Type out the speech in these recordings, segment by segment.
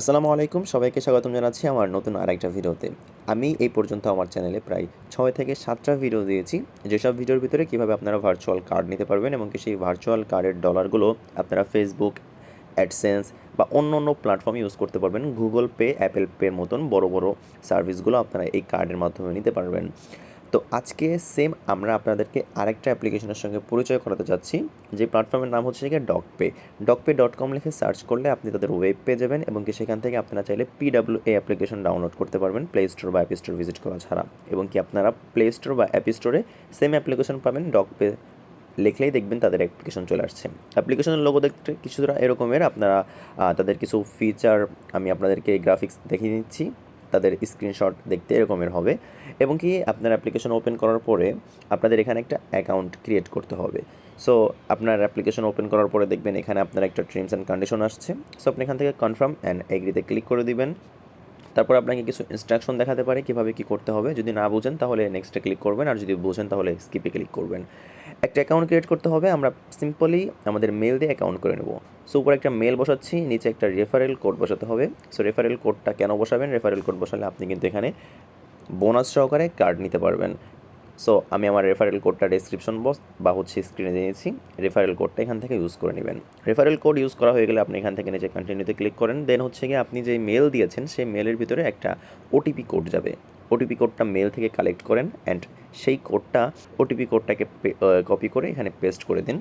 আসসালামু আলাইকুম, সবাইকে স্বাগতম জানাচ্ছি আমার নতুন আরেকটা ভিডিওতে। আমি এই পর্যন্ত আমার চ্যানেলে প্রায় ছয় থেকে সাতটা ভিডিও দিয়েছি। যেসব ভিডিওর ভিতরে কীভাবে আপনারা ভার্চুয়াল কার্ড নিতে পারবেন এবং সেই ভার্চুয়াল কার্ডের ডলারগুলো আপনারা ফেসবুক অ্যাডসেন্স বা অন্য অন্য প্ল্যাটফর্ম ইউজ করতে পারবেন। গুগল পে অ্যাপেল পের মতন বড় বড় সার্ভিসগুলো আপনারা এই কার্ডের মাধ্যমে নিতে পারবেন। তো আজকে সেম আমরা আপনাদেরকে আরেকটা অ্যাপ্লিকেশনের সঙ্গে পরিচয় করাতে যাচ্ছি। যে প্ল্যাটফর্মের নাম হচ্ছে গিয়ে ডকপে ডকপে ডট কম লিখে সার্চ করলে আপনি তাদের ওয়েব পেয়ে যাবেন এবং কি সেখান থেকে আপনারা চাইলে পিডাব্লিউ এ অ্যাপ্লিকেশন ডাউনলোড করতে পারবেন প্লে স্টোর বা অ্যাপ স্টোর ভিজিট করা ছাড়া। এবং কি আপনারা প্লে স্টোর বা অ্যাপ স্টোরে সেম অ্যাপ্লিকেশন পাবেন ডকপে লিখলেই দেখবেন তাদের অ্যাপ্লিকেশন চলে আসছে। অ্যাপ্লিকেশনের লোগো দেখতে কিছুটা এরকমের, আপনারা তাদের কিছু ফিচার আমি আপনাদেরকে গ্রাফিক্স দেখিয়ে দিচ্ছি। তাদের স্ক্রিনশট দেখতে এরকমের হবে এবং কি আপনার অ্যাপ্লিকেশন ওপেন করার পরে আপনাদের এখানে একটা অ্যাকাউন্ট ক্রিয়েট করতে হবে। সো আপনার অ্যাপ্লিকেশন ওপেন করার পরে দেখবেন এখানে আপনার একটা টার্মস অ্যান্ড কন্ডিশন আসছে। সো আপনি এখান থেকে কনফার্ম অ্যান্ড এগ্রিতে ক্লিক করে দিবেন। তারপর আপনাকে কিছু ইনস্ট্রাকশন দেখাতে পারে কীভাবে কী করতে হবে। যদি না বুঝেন তাহলে নেক্সটে ক্লিক করবেন আর যদি বুঝেন তাহলে স্কিপে ক্লিক করবেন। একটা অ্যাকাউন্ট ক্রিয়েট করতে হবে, আমরা সিম্পলি আমাদের মেল দিয়ে অ্যাকাউন্ট করে নেব। সো উপরে একটা মেল বসাচ্ছি, নিচে একটা রেফারেল কোড বসাতে হবে। সো রেফারেল কোডটা কেন বসাবেন? রেফারেল কোড বসালে আপনি কিন্তু এখানে বোনাস সহকারে কার্ড নিতে পারবেন। সো আমি আমার রেফারেল কোডটা ডিসক্রিপশন বক্স বা হচ্ছে স্ক্রিনে দিয়েছি রেফারেল কোডটা এখান থেকে ইউজ করে নেবেন। রেফারেল কোড ইউজ করা হয়ে গেলে আপনি এখান থেকে নিচে কন্টিনিউতে ক্লিক করেন। দেন হচ্ছে গিয়ে আপনি যে মেল দিয়েছেন, সেই মেলের ভিতরে একটা ওটিপি কোড যাবে। ওটিপি কোডটা মেল থেকে কালেক্ট করেন অ্যান্ড সেই কোডটা ওটিপি কোডটাকে কপি করে এখানে পেস্ট করে দিন।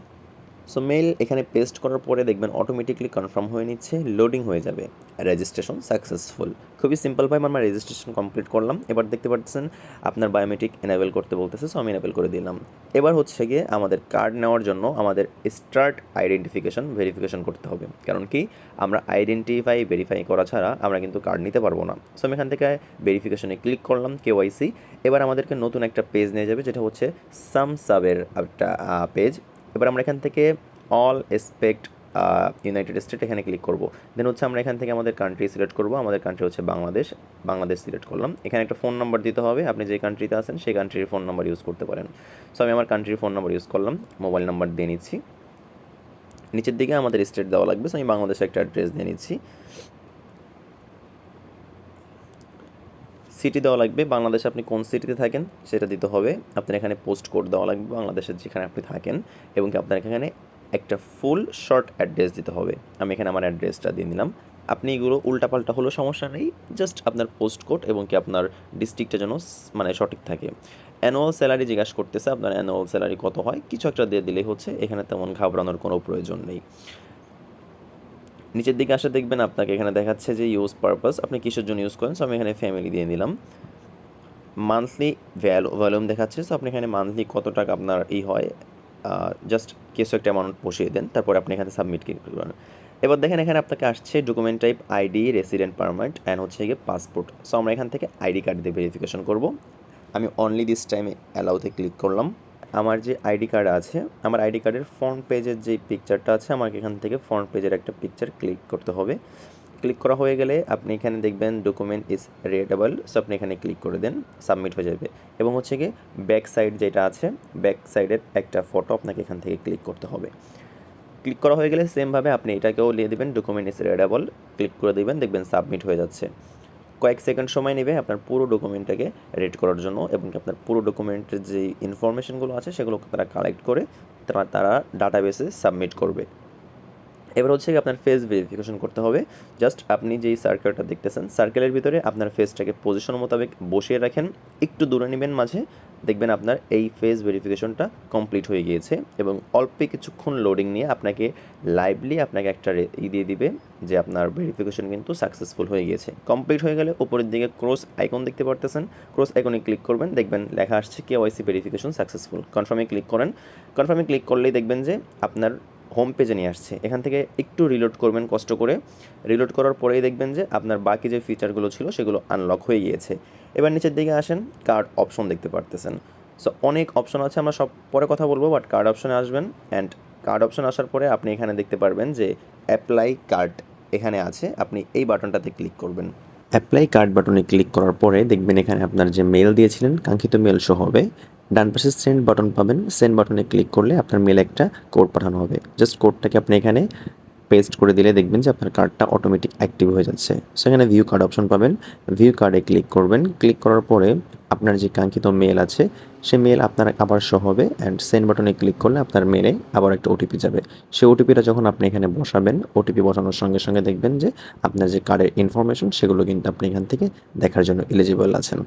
সো মেল এখানে পেস্ট করার পরে দেখবেন অটোমেটিকলি কনফার্ম হয়ে নিচ্ছে লোডিং হয়ে যাবে। রেজিস্ট্রেশন সাকসেসফুল খুবই সিম্পলভাবে আমরা রেজিস্ট্রেশন কমপ্লিট করলাম। এবার দেখতে পাচ্ছেন আপনার বায়োমেট্রিক এনাবেল করতে বলতেছে সো আমি এনাবেল করে দিলাম। এবার হচ্ছে গিয়ে আমাদের কার্ড নেওয়ার জন্য আমাদের স্টার্ট আইডেন্টিফিকেশন ভেরিফিকেশন করতে হবে। কারণ কি? আমরা আইডেন্টিফাই ভেরিফাই করা ছাড়া আমরা কিন্তু কার্ড নিতে পারব না। সো আমি এখান থেকে ভেরিফিকেশনে ক্লিক করলাম কেওয়াইসি এবার আমাদেরকে নতুন একটা পেজ নিয়ে যাবে, যেটা হচ্ছে সাম সাবের একটা পেজ এবার আমরা এখান থেকে অল এসপেক্ট ইউনাইটেড স্টেট এখানে ক্লিক করব। দেন হচ্ছে আমরা এখান থেকে আমাদের কান্ট্রি সিলেক্ট করব। আমাদের কান্ট্রি হচ্ছে বাংলাদেশ। বাংলাদেশ সিলেক্ট করলাম। এখানে একটা ফোন নাম্বার দিতে হবে। আপনি যে কান্ট্রিতে আছেন, সেই কান্ট্রির ফোন নাম্বার ইউজ করতে পারেন। সো আমি আমার কান্ট্রির ফোন নাম্বার ইউজ করলাম। মোবাইল নাম্বার দিয়ে নিচ্ছি। নিচের দিকে আমাদের স্টেট দেওয়া লাগবে। সো আমি বাংলাদেশে একটা অ্যাড্রেস দিয়ে নিচ্ছি। সিটি দেওয়া লাগবে। বাংলাদেশে আপনি কোন সিটিতে থাকেন সেটা দিতে হবে। আপনার এখানে পোস্ট কোড দেওয়া লাগবে বাংলাদেশের যেখানে আপনি থাকেন এবং কি আপনার এখানে একটা ফুল শর্ট অ্যাড্রেস দিতে হবে। আমি এখানে আমার অ্যাড্রেসটা দিয়ে দিলাম। আপনি এগুলো উল্টাপাল্টা হলেও সমস্যা নেই। জাস্ট আপনার পোস্ট কোড এবং কি আপনার ডিস্ট্রিক্টটা যেন মানে সঠিক থাকে। অ্যানুয়াল স্যালারি জিজ্ঞাসা করতেছে, আপনার অ্যানুয়াল স্যালারি কত হয়? কিছু একটা দিয়ে দিলেই হচ্ছে। এখানে তেমন ঘাবড়ানোর কোনো প্রয়োজন নেই। নিচের দিকে আসে দেখবেন আপনাকে এখানে দেখাচ্ছে যে ইউজ পারপাস আপনি কিসের জন্য ইউজ করেন? সো আমি এখানে ফ্যামিলি দিয়ে দিলাম। মান্থলি ভ্যালু ভলিউম দেখাচ্ছে। সো আপনি এখানে মান্থলি কত টাকা আপনার ই হয়? জাস্ট কিছু একটা অ্যামাউন্ট বসিয়ে দেন। তারপর আপনি এখানে সাবমিট করবেন এবার দেখেন এখানে আপনাকে আসছে document type ID resident permanent and হচ্ছে গিয়ে পাসপোর্ট সো আমরা এখান থেকে আইডি কার্ড দিয়ে ভেরিফিকেশন করব। আমি অনলি দিস টাইমে অ্যালাউতে ক্লিক করলাম। আমার যে আইডি কার্ড আছে, আমার আইডি কার্ডের ফ্রন্ট পেজের যে পিকচারটা আছে, আমাকে এখান থেকে ফ্রন্ট পেজের একটা পিকচার ক্লিক করতে হবে। ক্লিক করা হয়ে গেলে আপনি এখানে দেখবেন ডকুমেন্ট ইজ রিডেবল সো আপনি এখানে ক্লিক করে দেন সাবমিট হয়ে যাবে। এবং হচ্ছে গিয়ে ব্যাক সাইড যেটা আছে ব্যাক সাইডের একটা ফটো আপনাকে এখান থেকে ক্লিক করতে হবে। ক্লিক করা হয়ে গেলে সেমভাবে আপনি এটাকেও নিয়ে দেবেন ডকুমেন্ট ইজ রিডেবল ক্লিক করে দেবেন, দেখবেন সাবমিট হয়ে যাচ্ছে। কয়েক সেকেন্ড সময় নেবে আপনার পুরো ডকুমেন্টটাকে রেড করার জন্য এবং আপনার পুরো ডকুমেন্টের যে ইনফরমেশনগুলো আছে সেগুলোকে তারা কালেক্ট করে তারা তারা ডাটাবেসে সাবমিট করবে। এবার হচ্ছে আপনার ফেস ভেরিফিকেশন করতে হবে। জাস্ট আপনি যেই সার্কেলটা দেখতেছেন সার্কেলের ভিতরে আপনার ফেসটাকে পজিশন মোতাবেক বসিয়ে রাখেন। একটু দূরে নেবেন মাঝে দেখবেন আপনার এই ফেস ভেরিফিকেশনটা কমপ্লিট হয়ে গিয়েছে এবং অল্প কিছুক্ষণ লোডিং নিয়ে আপনাকে লাইভলি আপনাকে একটা ই দিয়ে দিবে যে আপনার ভেরিফিকেশন কিন্তু সাকসেসফুল হয়ে গিয়েছে। কমপ্লিট হয়ে গেলে উপরের দিকে ক্রস আইকন দেখতে পারতেছেন। ক্রস আইকনে ক্লিক করবেন, দেখবেন লেখা আসছে K Y C verification successful কনফার্মে ক্লিক করেন। কনফার্মে ক্লিক করলেই দেখবেন যে আপনার হোম পেজে নিয়ে আসছে। এখান থেকে একটু রিলোড করবেন, কষ্ট করে। রিলোড করার পরেই দেখবেন যে আপনার বাকি যে ফিচারগুলো ছিল সেগুলো আনলক হয়ে গিয়েছে। এবার নিচের দিকে আসেন কার্ড অপশন দেখতে পারতেছেন। সো অনেক অপশন আছে, আমরা সব পরে কথা বলব বাট কার্ড অপশনে আসবেন। অ্যান্ড কার্ড অপশন আসার পরে আপনি এখানে দেখতে পারবেন যে অ্যাপ্লাই কার্ড এখানে আছে। আপনি এই বাটনটাতে ক্লিক করবেন। অ্যাপ্লাই কার্ড বাটনে ক্লিক করার পরে দেখবেন এখানে আপনার যে মেল দিয়েছিলেন, কাঙ্ক্ষিত মেল শো হবে। ডান পাশে সেন্ড বাটন পাবেন। সেন্ড বাটনে ক্লিক করলে আপনার মেলে একটা কোড পাঠানো হবে। জাস্ট কোডটাকে আপনি এখানে পেস্ট করে দিলে দেখবেন যে আপনার কার্ডটা অটোমেটিক অ্যাক্টিভ হয়ে যাচ্ছে। সেখানে ভিউ কার্ড অপশন পাবেন। ভিউ কার্ডে ক্লিক করবেন। ক্লিক করার পরে আপনার যে কাঙ্ক্ষিত মেল আছে, সে মেল আপনার আবার শো হবে অ্যান্ড সেন্ড বাটনে ক্লিক করলে আপনার মেলে আবার একটা ওটিপি যাবে। সেই ওটিপিটা যখন আপনি এখানে বসাবেন ওটিপি বসানোর সঙ্গে সঙ্গে দেখবেন যে আপনার যে কার্ডের ইনফরমেশন সেগুলো কিন্তু আপনি এখান থেকে দেখার জন্য এলিজিবল আছেন।